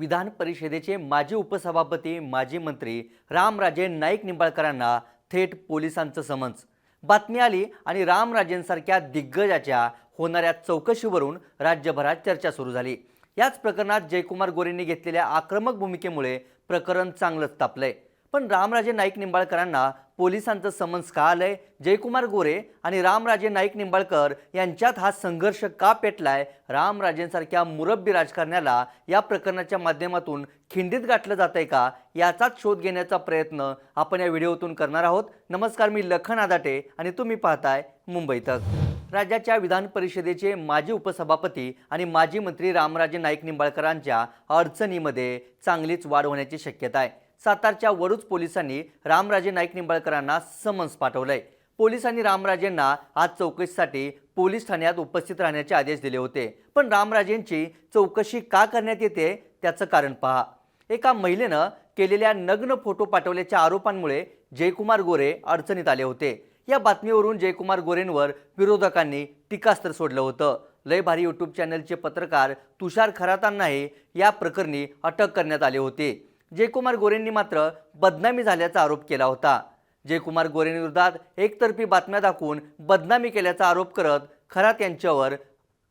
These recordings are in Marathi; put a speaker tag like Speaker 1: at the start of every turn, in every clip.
Speaker 1: विधान परिषदेचे माजी उपसभापती माजी मंत्री रामराजे नाईक निंबाळकरांना थेट पोलिसांचं समन्स. बातमी आली आणि रामराजेंसारख्या दिग्गजाच्या होणाऱ्या चौकशीवरून राज्यभरात चर्चा सुरू झाली. याच प्रकरणात जयकुमार गोरेंनी घेतलेल्या आक्रमक भूमिकेमुळे प्रकरण चांगलंच तापलंय. पण रामराजे नाईक निंबाळकरांना पोलिसांचं समन्स का आलंय जयकुमार गोरे आणि रामराजे नाईक निंबाळकर यांच्यात हा संघर्ष का पेटलाय? रामराजेंसारख्या मुरब्बी राजकारण्याला या प्रकरणाच्या माध्यमातून खिंडीत गाठलं जात आहे का? याचाच शोध घेण्याचा प्रयत्न आपण या व्हिडिओतून करणार आहोत. नमस्कार मी लखन आदाटे आणि तुम्ही पाहताय मुंबई राज्याच्या विधान परिषदेचे माजी उपसभापती आणि माजी मंत्री रामराजे नाईक निंबाळकरांच्या अडचणीमध्ये चांगलीच वाढ होण्याची शक्यता आहे. सातारच्या वडूज पोलिसांनी रामराजे नाईक निंबाळकरांना समन्स पाठवलंय. पोलिसांनी रामराजेंना आज चौकशीसाठी पोलीस ठाण्यात उपस्थित राहण्याचे आदेश दिले होते. पण रामराजेंची चौकशी का करण्यात येते त्याचं कारण पहा. एका महिलेनं केलेल्या नग्न फोटो पाठवल्याच्या आरोपांमुळे जयकुमार गोरे अडचणीत आले होते. या बातमीवरून जयकुमार गोरेंवर विरोधकांनी टीकास्त्र सोडलं होतं. लय भारी यूट्यूब चॅनलचे पत्रकार तुषार खरातांनाही या प्रकरणी अटक करण्यात आली होती. जयकुमार गोरेंनी मात्र बदनामी झाल्याचा आरोप केला होता. जयकुमार गोरेंविरोधात एकतर्फी बातम्या दाखवून बदनामी केल्याचा आरोप करत खरात यांच्यावर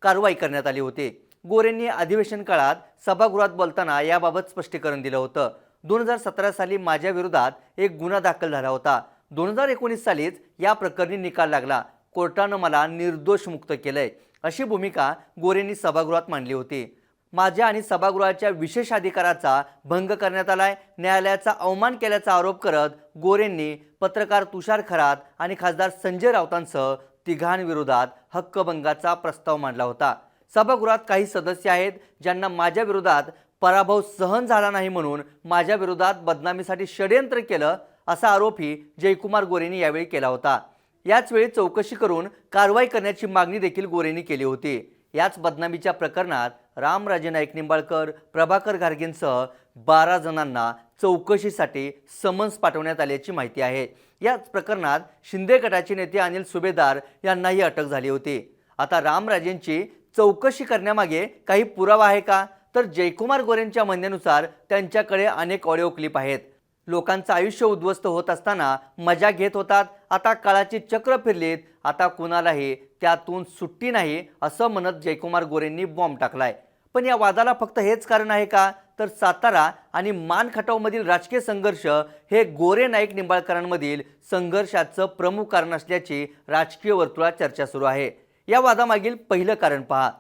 Speaker 1: कारवाई करण्यात आली होती. गोरेंनी अधिवेशन काळात सभागृहात बोलताना याबाबत स्पष्टीकरण दिलं होतं. दोन हजार सतरा साली माझ्या विरोधात एक गुन्हा दाखल झाला होता. दोन हजार एकोणीस सालीच या प्रकरणी निकाल लागला. कोर्टानं मला निर्दोष मुक्त केलंय अशी भूमिका गोरेंनी सभागृहात मांडली होती. माझ्या आणि सभागृहाच्या विशेष अधिकाराचा भंग करण्यात आलाय. न्यायालयाचा अवमान केल्याचा आरोप करत गोरेंनी पत्रकार तुषार खरात आणि खासदार संजय राऊतांसह तिघांविरोधात हक्कभंगाचा प्रस्ताव मांडला होता. सभागृहात काही सदस्य आहेत ज्यांना माझ्या विरोधात पराभव सहन झाला नाही म्हणून माझ्या विरोधात बदनामीसाठी षडयंत्र केलं असा आरोपही जयकुमार गोरेंनी यावेळी केला होता. याचवेळी चौकशी करून कारवाई करण्याची मागणी देखील गोरेंनी केली होती. याच बदनामीच्या प्रकरणात रामराजे नाईक निंबाळकर प्रभाकर गार्गेंसह बारा जणांना चौकशीसाठी समन्स पाठवण्यात आल्याची माहिती आहे. याच प्रकरणात शिंदे गटाचे नेते अनिल सुभेदार यांनाही अटक झाली होती. आता रामराजेंची चौकशी करण्यामागे काही पुरावा आहे का? तर जयकुमार गोरेंच्या म्हणण्यानुसार त्यांच्याकडे अनेक ऑडिओ क्लिप आहेत. लोकांचं आयुष्य उद्ध्वस्त होत असताना मजा घेत होतात. आता काळाची चक्र फिरलीत. आता कुणालाही त्यातून सुट्टी नाही असं म्हणत जयकुमार गोरेंनी बॉम्ब टाकलाय. पण या वादाला फक्त हेच कारण आहे का? तर सातारा आणि मानखटावमधील राजकीय संघर्ष हे गोरे नाईक निंबाळकरांमधील संघर्षाचं प्रमुख कारण असल्याची राजकीय वर्तुळात चर्चा सुरू आहे. या वादामागील पहिलं कारण पहा.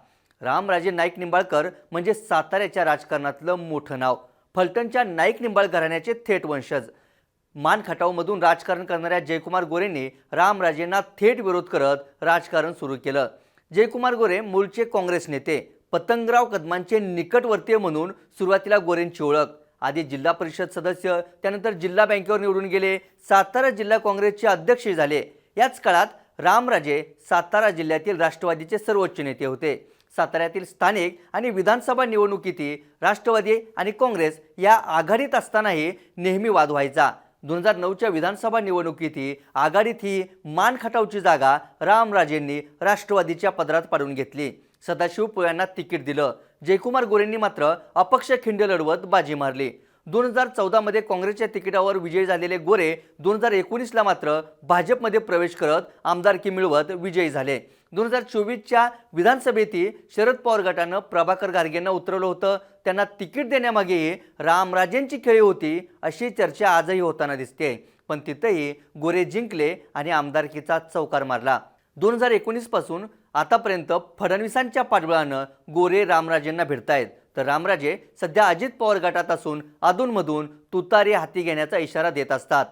Speaker 1: रामराजे नाईक निंबाळकर म्हणजे साताऱ्याच्या राजकारणातलं मोठं नाव. फलटणच्या नाईक निंबाळ घराण्याचे थेट वंशज. मान खटावमधून राजकारण करणाऱ्या जयकुमार गोरेंनी रामराजेंना थेट विरोध करत राजकारण सुरू केलं. जयकुमार गोरे मूळचे काँग्रेस नेते. पतंगराव कदमांचे निकटवर्तीय म्हणून सुरुवातीला गोरेंची ओळख. आधी जिल्हा परिषद सदस्य त्यानंतर जिल्हा बँकेवर निवडून गेले सातारा जिल्हा काँग्रेसचे अध्यक्ष झाले. याच काळात रामराजे सातारा जिल्ह्यातील राष्ट्रवादीचे सर्वोच्च नेते होते. साताऱ्यातील स्थानिक आणि विधानसभा निवडणुकीतही राष्ट्रवादी आणि काँग्रेस या आघाडीत असतानाही नेहमी वाद व्हायचा. दोन हजार नऊच्या विधानसभा निवडणुकीतही आघाडीत ही मान खटावची जागा रामराजेंनी राष्ट्रवादीच्या पदरात पाडून घेतली. सदाशिव पुळ्यांना तिकीट दिलं. जयकुमार गोरेंनी मात्र अपक्ष खिंड लढवत बाजी मारली. दोन हजार चौदामध्ये काँग्रेसच्या तिकिटावर विजयी झालेले गोरे दोन हजार एकोणीसला मात्र भाजपमध्ये प्रवेश करत आमदारकी मिळवत विजयी झाले. दोन हजार चोवीसच्या विधानसभेतही शरद पवार गटानं प्रभाकर गार्गेंना उतरवलं होतं. त्यांना तिकीट देण्यामागेही रामराजेंची खेळी होती अशी चर्चा आजही होताना दिसते पण तिथेही गोरे जिंकले आणि आमदारकीचा चौकार मारला. दोन हजार एकोणीसपासून आतापर्यंत फडणवीसांच्या पाठबळानं गोरे रामराजेंना भिडतायत. तर रामराजे सध्या अजित पवार गटात असून अधूनमधून तुतारी हाती घेण्याचा इशारा देत असतात.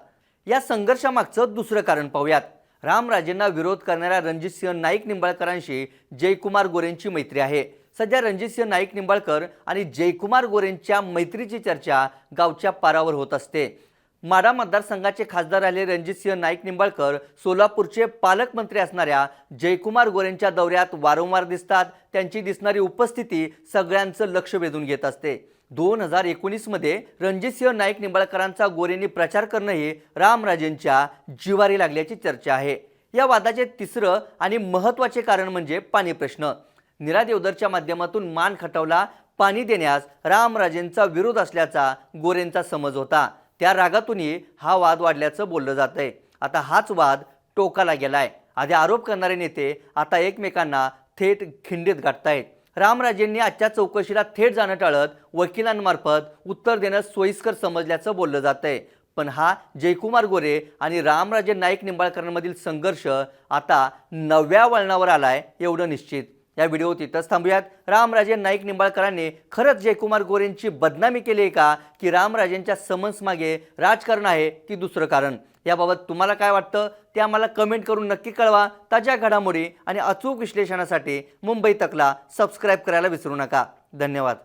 Speaker 1: या संघर्षामागचं दुसरं कारण पाहूयात. रामराजेंना विरोध करणाऱ्या रणजितसिंह नाईक निंबाळकरांशी जयकुमार गोरेंची मैत्री आहे. सध्या रणजितसिंह नाईक निंबाळकर आणि जयकुमार गोरेंच्या मैत्रीची चर्चा गावच्या पारावर होत असते. माढा मतदारसंघाचे खासदार आले रणजितसिंह नाईक निंबाळकर. सोलापूरचे पालकमंत्री असणाऱ्या जयकुमार गोरेंच्या दौऱ्यात वारंवार दिसतात. त्यांची दिसणारी उपस्थिती सगळ्यांचं लक्ष वेधून घेत असते. दोन हजार एकोणीसमध्ये रणजितसिंह नाईक निंबाळकरांचा गोरेंनी प्रचार करणंही रामराजेंच्या जिवारी लागल्याची चर्चा आहे. या वादाचे तिसरं आणि महत्त्वाचे कारण म्हणजे पाणी प्रश्न. निरा देवदरच्या माध्यमातून मान खटवला पाणी देण्यास रामराजेंचा विरोध असल्याचा गोरेंचा समज होता. त्या रागातूनही हा वाद वाढल्याचं बोललं जात आहे आता हाच वाद टोकाला गेला आहे आधी आरोप करणारे नेते आता एकमेकांना थेट खिंडीत गाठतायत. रामराजेंनी आजच्या चौकशीला थेट जाणं टाळत वकिलांमार्फत उत्तर देणं सोयीस्कर समजल्याचं बोललं जात आहे पण हा जयकुमार गोरे आणि रामराजे नाईक निंबाळकरांमधील संघर्ष आता नव्या वळणावर आलाय एवढं निश्चित. या व्हिडिओ इथंच थांबूयात. रामराजे नाईक निंबाळकरांनी खरंच जयकुमार गोरेंची बदनामी केली आहे का? की रामराजेंच्या समन्स मागे राजकारण आहे की दुसरं कारण. याबाबत तुम्हाला काय वाटतं? ते आम्हाला कमेंट करून नक्की कळवा. ताज्या घडामोडी आणि अचूक विश्लेषणासाठी मुंबई तकला सबस्क्राईब करायला विसरू नका. धन्यवाद.